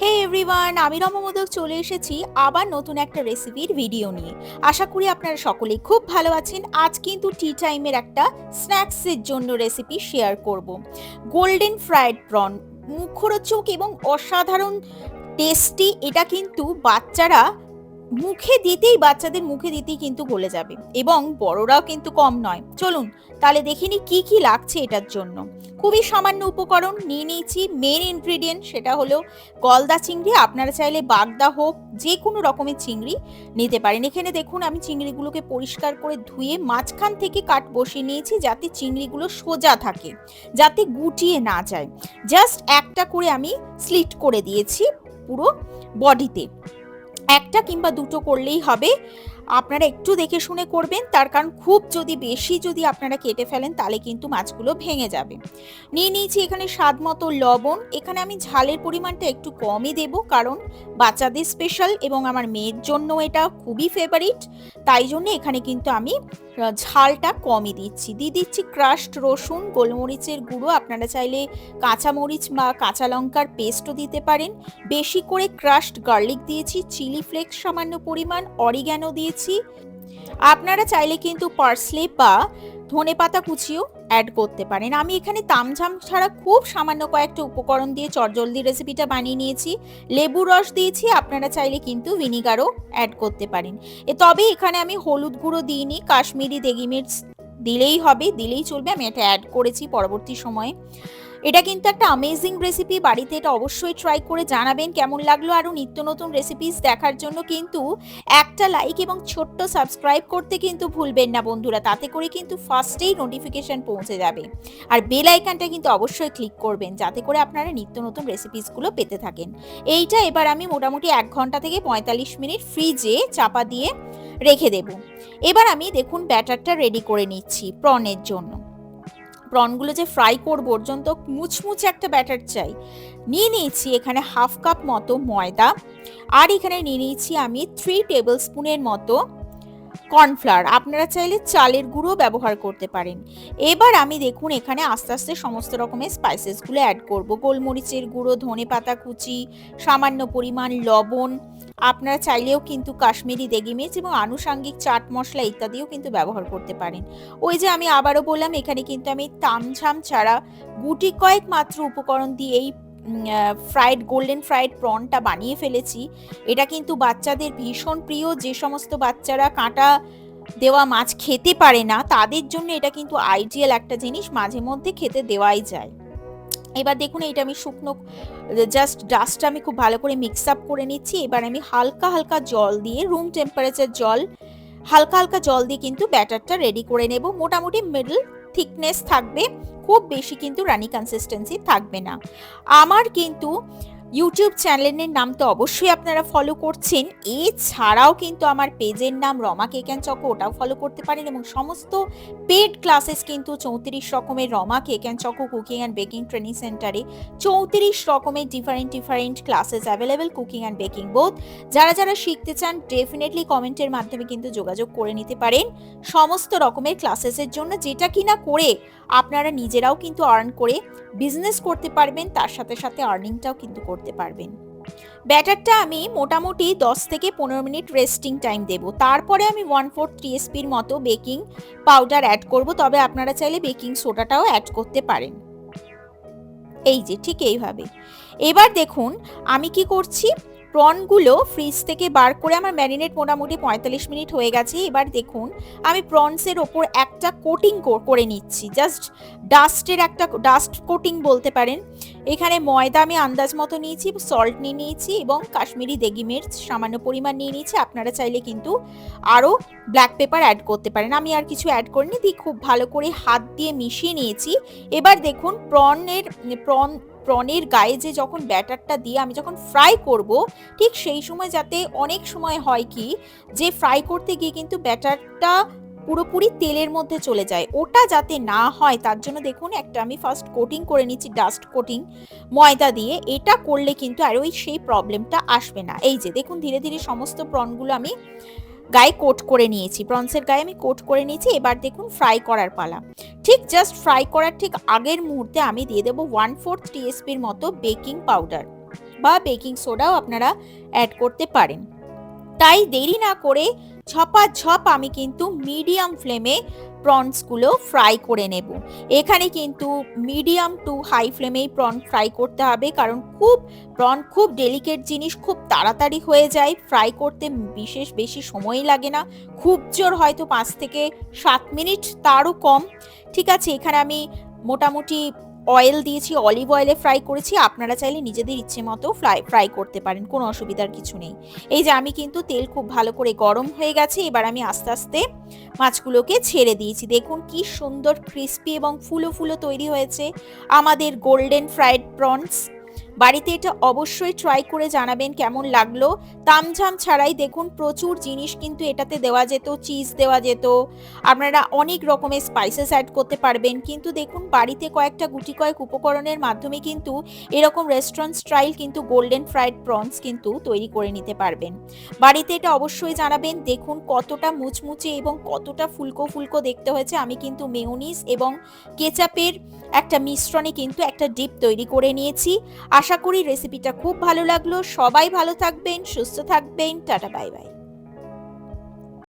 হে everyone আমি রমমোদক চলে এসেছি আবার নতুন একটা রেসিপির ভিডিও নিয়ে। আশা করি আপনারা সকলেই খুব ভালো আছেন। আজ কিন্তু টি টাইমের একটা স্ন্যাক্সের জন্য রেসিপি শেয়ার করব। গোল্ডেন ফ্রাইড প্রন মুখরোচক এবং অসাধারণ টেস্টি এটা কিন্তু বাচ্চারা মুখে দিতেই, বাচ্চাদের মুখে দিতেই কিন্তু গলে যাবে এবং বড়রাও কিন্তু কম নয়। চলুন তাহলে দেখিনি কি কি লাগছে এটার জন্য। খুবই সামান্য উপকরণ, নিয়ে নিয়েছি মেন ইনগ্রিডিয়েন্ট সেটা হলো গলদা চিংড়ি। আপনারা চাইলে বাগদা হোক যে কোনো রকমের চিংড়ি নিতে পারেন। এখানে দেখুন, আমি চিংড়িগুলোকে পরিষ্কার করে ধুয়ে মাঝখান থেকে কাট বসিয়ে নিয়েছি যাতে চিংড়িগুলো সোজা থাকে, যাতে গুটিয়ে না যায়। জাস্ট একটা করে আমি স্লিট করে দিয়েছি পুরো বডিতে একটা কিংবা দুটো করলেই হবে। আপনারা একটু দেখে শুনে করবেন, তার কারণ খুব যদি বেশি যদি আপনারা কেটে ফেলেন, তাহলে কিন্তু মাছগুলো ভেঙে যাবে। নিয়ে নিয়েছি এখানে স্বাদ মতো লবণ। এখানে আমি ঝালের পরিমাণটা একটু কমই দেব, কারণ বাচ্চাদের স্পেশাল এবং আমার মেয়ের জন্য এটা খুবই ফেভারিট তাই জন্য এখানে কিন্তু আমি ঝালটা কমই দিচ্ছি। দিয়ে দিচ্ছি ক্রাশড রসুন, গোলমরিচের গুঁড়ো। আপনারা চাইলে কাঁচামরিচ বা কাঁচা লঙ্কার পেস্টও দিতে পারেন। বেশি করে ক্রাশড গার্লিক দিয়েছি চিলি ফ্লেক্স সামান্য পরিমাণ অরিগ্যানো দিয়েছি। আপনারা চাইলে কিন্তু পার্সলে বা ধনে পাতা কুচিও অ্যাড করতে পারেন। আমি এখানে তামঝাম ছাড়া খুব সামান্য কয়েকটা উপকরণ দিয়ে চটজলদি রেসিপিটা বানিয়ে নিয়েছি। লেবু রস দিয়েছি, আপনারা চাইলে কিন্তু ভিনিগারও অ্যাড করতে পারেন। এ তবে এখানে আমি হলুদ গুঁড়ো দিইনি, কাশ্মীরি দেগি মির্চ দিলেই হবে, দিলেই চলবে। আমি এটা অ্যাড করেছি পরবর্তী সময়ে। এটা কিন্তু একটা আমেজিং রেসিপি বাড়িতে এটা অবশ্যই ট্রাই করে জানাবেন কেমন লাগল আরও নিত্য নতুন রেসিপিস দেখার জন্য। কিন্তু একটা লাইক এবং ছোট্ট সাবস্ক্রাইব করতে কিন্তু ভুলবেন না বন্ধুরা, তাতে করে কিন্তু ফার্স্টেই নোটিফিকেশন পৌঁছে যাবে। আর বেল আইকনটা কিন্তু অবশ্যই ক্লিক করবেন, যাতে করে আপনারা নিত্য নতুন রেসিপিসগুলো পেতে থাকেন। এইটা এবার আমি মোটামুটি এক ঘণ্টা থেকে পঁয়তাল্লিশ মিনিট ফ্রিজে চাপা দিয়ে রেখে দেব। এবার আমি দেখুন ব্যাটারটা রেডি করে নিচ্ছি প্রনের জন্য। প্রনগুলো যে ফ্রাই করব, ওর জন্য তো মুচমুচে একটা ব্যাটার চাই। নিয়ে নিয়েছি এখানে হাফ কাপ মতো ময়দা, আর এখানে নিয়ে নিয়েছি আমি থ্রি টেবিল স্পুনের মতো কর্নফ্লাওয়ার, আপনারা চাইলে চালের গুঁড়ো ব্যবহার করতে পারেন। এবার আমি দেখুন, এখানে আস্তে আস্তে সমস্ত রকমের স্পাইসেসগুলো অ্যাড করব। গোলমরিচের গুঁড়ো, ধনে পাতা কুচি, সামান্য পরিমাণ লবণ, আপনারা চাইলেও কিন্তু কাশ্মীরি দেগি মির্চ এবং আনুষাঙ্গিক চাট মশলা ইত্যাদিও কিন্তু ব্যবহার করতে পারেন। ওই যে আমি আবারও বললাম, এখানে কিন্তু আমি তামঝাম ছাড়া গুটি কয়েক মাত্র উপকরণ দিয়ে এই ফ্রাইড গোল্ডেন ফ্রাইড প্রনটা বানিয়ে ফেলেছি। এটা কিন্তু বাচ্চাদের ভীষণ প্রিয়। যে সমস্ত বাচ্চারা কাঁটা দেওয়া মাছ খেতে পারে না, তাদের জন্য এটা কিন্তু আইডিয়াল একটা জিনিস। মাঝে মধ্যে খেতে দেওয়াই যায়। এবার দেখুন এটা আমি শুকনো জাস্ট ডাস্টটা আমি খুব ভালো করে মিক্স আপ করে নিচ্ছি। এবার আমি হালকা হালকা জল দিয়ে রুম টেম্পারেচার জল, হালকা হালকা জল দিয়ে কিন্তু ব্যাটারটা রেডি করে নেব। মোটামুটি মিডল থিকনেস থাকবে খুব বেশি কিন্তু রানি কনসিস্টেন্সি থাকবে না। আমার কিন্তু ইউটিউব চ্যানেলের নাম তো অবশ্যই আপনারা ফলো করছেন। এছাড়াও কিন্তু আমার পেজের নাম রমা কেক অ্যান্ড চকো, ওটাও ফলো করতে পারেন এবং সমস্ত পেড ক্লাসেস কিন্তু চৌত্রিশ রকমের Rama cake and choco cooking and baking training সেন্টারে চৌত্রিশ রকমের different different classes available cooking and baking বোধ যারা যারা শিখতে চান ডেফিনেটলি কমেন্টের মাধ্যমে কিন্তু যোগাযোগ করে নিতে পারেন। সমস্ত রকমের ক্লাসেসের জন্য যেটা কিনা করে আপনারা নিজেরাও কিন্তু আর্ন করে বিজনেস করতে পারবেন, তার সাথে সাথে আর্নিংটাও কিন্তু করতে পারবেন। ব্যাটারটা আমি মোটামুটি 10 থেকে পনেরো মিনিট রেস্টিং টাইম দেব। তারপরে আমি ওয়ান ফোর থ্রি এসপির মতো বেকিং পাউডার অ্যাড করব। তবে আপনারা চাইলে বেকিং সোডাটাও অ্যাড করতে পারেন। এই যে, ঠিক এইভাবে। এবার দেখুন, আমি কি করছি? প্রনগুলো ফ্রিজ থেকে বার করে আমার ম্যারিনেট মোটামুটি পঁয়তাল্লিশ মিনিট হয়ে গেছে। এবার দেখুন, আমি প্রনসের ওপর একটা কোটিং করে নিচ্ছি। জাস্ট ডাস্টের একটা ডাস্ট কোটিং বলতে পারেন। এখানে ময়দা আমি আন্দাজ মতো নিয়েছি সল্ট নিয়ে নিয়েছি এবং কাশ্মীরি দেগি মির্চ সামান্য পরিমাণ নিয়ে নিয়েছি। আপনারা চাইলে কিন্তু আরও ব্ল্যাক পেপার অ্যাড করতে পারেন। আমি আর কিছু অ্যাড করিনি, দিয়ে খুব ভালো করে হাত দিয়ে মিশিয়ে নিয়েছি। এবার দেখুন, প্রনের প্রন প্রনের গায়ে যে যখন ব্যাটারটা দিয়ে আমি যখন ফ্রাই করব, ঠিক সেই সময় যাতে অনেক সময় হয় কি, যে ফ্রাই করতে গিয়ে কিন্তু ব্যাটারটা পুরোপুরি তেলের মধ্যে চলে যায়। ওটা যাতে না হয়, তার জন্য দেখুন একটা আমি ফার্স্ট কোটিং করে নিচ্ছি ডাস্ট কোটিং ময়দা দিয়ে। এটা করলে কিন্তু আর ওই সেই প্রবলেমটা আসবে না। এই যে দেখুন ধীরে ধীরে সমস্ত প্রনগুলো আমি গায়ে কোট করে নিয়েছি। প্রনসের গায়ে আমি কোট করে নিয়েছি। এবার দেখুন ফ্রাই করার পালা। ঠিক জাস্ট ফ্রাই করার ঠিক আগের মুহূর্তে আমি দিয়ে দেবো ওয়ান ফোর্থ টিএসপির মতো বেকিং পাউডার বা বেকিং সোডাও আপনারা অ্যাড করতে পারেন। তাই দেরি না করে ঝপাঝপ আমি কিন্তু মিডিয়াম ফ্লেমে প্রনসগুলো ফ্রাই করে নেব। এখানে কিন্তু মিডিয়াম টু হাই ফ্লেমেই প্রন ফ্রাই করতে হবে কারণ খুব প্রন খুব ডেলিকেট জিনিস, খুব তাড়াতাড়ি হয়ে যায় ফ্রাই করতে বিশেষ বেশি সময় লাগে না। খুব জোর হয়তো পাঁচ থেকে সাত মিনিট, তারও কম। ঠিক আছে, এখানে আমি মোটামুটি অয়েল দিয়েছি অলিভ অয়েলে ফ্রাই করেছি, আপনারা চাইলে নিজেদের ইচ্ছে মতো ফ্রাই ফ্রাই করতে পারেন, কোনো অসুবিধার কিছু নেই। এই যে আমি কিন্তু তেল খুব ভালো করে গরম হয়ে গেছে, এবার আমি আস্তে আস্তে মাছগুলোকে ছেড়ে দিয়েছি। দেখুন কি সুন্দর ক্রিস্পি এবং ফুলো ফুলো তৈরি হয়েছে, আমাদের গোল্ডেন ফ্রাইড প্রনস বাড়িতে এটা অবশ্যই ট্রাই করে জানাবেন কেমন লাগল। তামঝাম ছাড়াই দেখুন প্রচুর জিনিস কিন্তু এটাতে দেওয়া যেত চিজ দেওয়া যেত। আপনারা অনেক রকমের স্পাইসেস অ্যাড করতে পারবেন। কিন্তু দেখুন বাড়িতে কয়েকটা গুটি কয়েক উপকরণের মাধ্যমে কিন্তু এরকম রেস্টুরেন্ট স্টাইল কিন্তু গোল্ডেন ফ্রাইড প্রনস কিন্তু তৈরি করে নিতে পারবেন। বাড়িতে এটা অবশ্যই জানাবেন। দেখুন কতটা মুচমুচে এবং কতটা ফুলকো ফুলকো দেখতে হয়েছে। আমি কিন্তু মেয়োনিজ এবং কেচাপের একটা মিশ্রণে কিন্তু একটা ডিপ তৈরি করে নিয়েছি। আশা করি রেসিপিটা খুব ভালো লাগল। সবাই ভালো থাকবেন সুস্থ থাকবেন। Tata bye bye